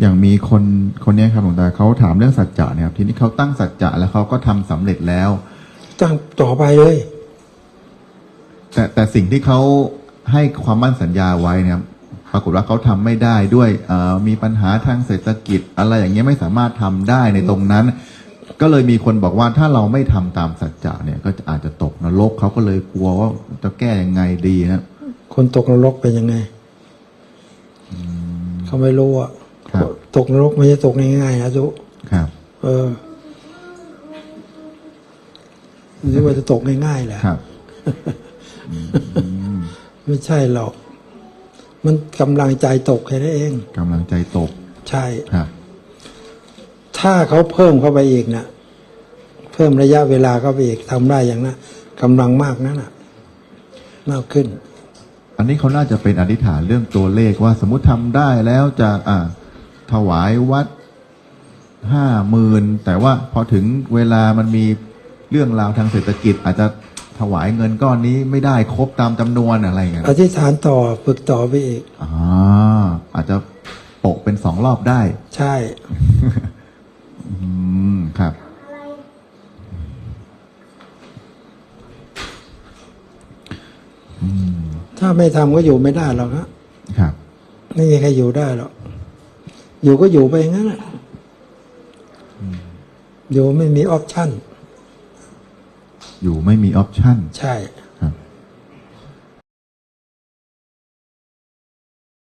อย่างมีคนคนเนี้ยครับหลวงตาเขาถามเรื่องสัจจะเนี่ยครับทีนี้เขาตั้งสัจจะแล้วเขาก็ทำสำเร็จแล้ว ตั้งต่อไปเลย แต่แต่สิ่งที่เขาให้ความมั่นสัญญาไว้เนี่ยครับปรากฏว่าเขาทำไม่ได้ด้วยเอ่อมีปัญหาทางเศรษฐกิจ อะไรอย่างเงี้ยไม่สามารถทำได้ในตรงนั้น ก็เลยมีคนบอกว่าถ้าเราไม่ทำตามสัจจะเนี่ย ก็จะอาจจะตกนรกเขาก็เลยกลัวว่าจะแก้ยังไงดีนะคนตกนรกเป็นยังไงเขาไม่รู้อะครับ ตกนรกไม่ใช่ตกง่ายๆนะจุครับ เออนึกว่าจะตกง่ายๆแหละครับไม่ใช่หรอก มันกำลังใจตกแค่นั้นเองกำลังใจตก ใช่ครับ ถ้าเขาเพิ่มเข้าไปอีกนะเพิ่มระยะเวลาเข้าไปอีกทำได้อย่างนั้นกำลังมากนั้นน่ะ มากขึ้น อันนี้เขาน่าจะเป็นอธิษฐานเรื่องตัวเลขว่าสมมติทำได้แล้วจะอ่า ถวายวัดห้าหมื่นแต่ว่าพอถึงเวลามันมีเรื่องราวทางเศรษฐกิจ อาจจะถวายเงินก้อนนี้ไม่ได้ครบตามจำนวนอะไรอย่างเงี้ยอธิษฐานต่อฝึกต่อไปอีกอ่าอาจจะโปะเป็นสองรอบได้ ใช่ อืมครับ ถ้าไม่ทำก็อยู่ไม่ได้หรอกฮะครับ ไม่มีใครอยู่ได้หรอก อยู่ก็อยู่ไปอย่างนั้นแหละอยู่ไม่มีออปชั่น อยู่ไม่มีออปชั่น ใช่